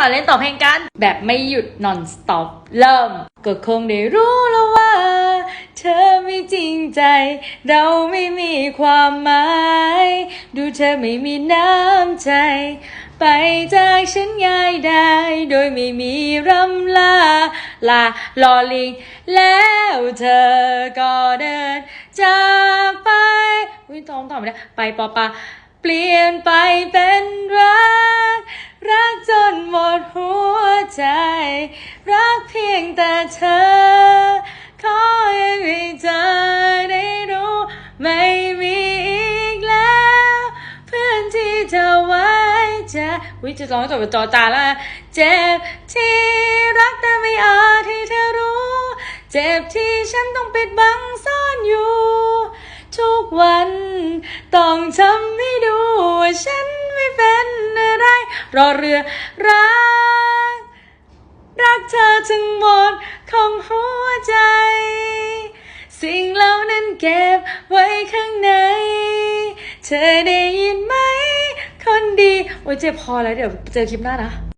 มาเล่นต่อเพลงกัน แบบไม่หยุด non stop เริ่ม ก็คงได้รู้แล้วว่า เธอไม่จริงใจ เราไม่มีความหมาย ดูเธอไม่มีน้ำใจ ไปจากฉันง่ายได้ โดยไม่มีรำลา ลาลอลิง แล้วเธอก็เดินจากไปอุ้ยตองตอบไม่ได้ไปปอปาเปลี่ยนไปเป็นรัก ใจ รักเพียงแต่เธอ ขอให้เธอได้รู้ไม่มีอีกแล้ว เพื่อนที่เธอไว้ใจวิจะร้องจบเป็นจอจานแล้วนะเจ็บที่รักแต่ไม่อาจให้เธอรู้ เจ็บที่ฉันต้องปิดบังซ่อนอยู่ ทุกวันต้องทำให้ดูว่าฉันไม่เป็นอะไร รอเรือรัก ทั้งหมดของหัวใจ สิ่งเหล่านั้นเก็บไว้ข้างใน เธอได้ยินไหม คนดี โอ้ยเจ็บพอแล้วเดี๋ยวเจอคลิปหน้านะ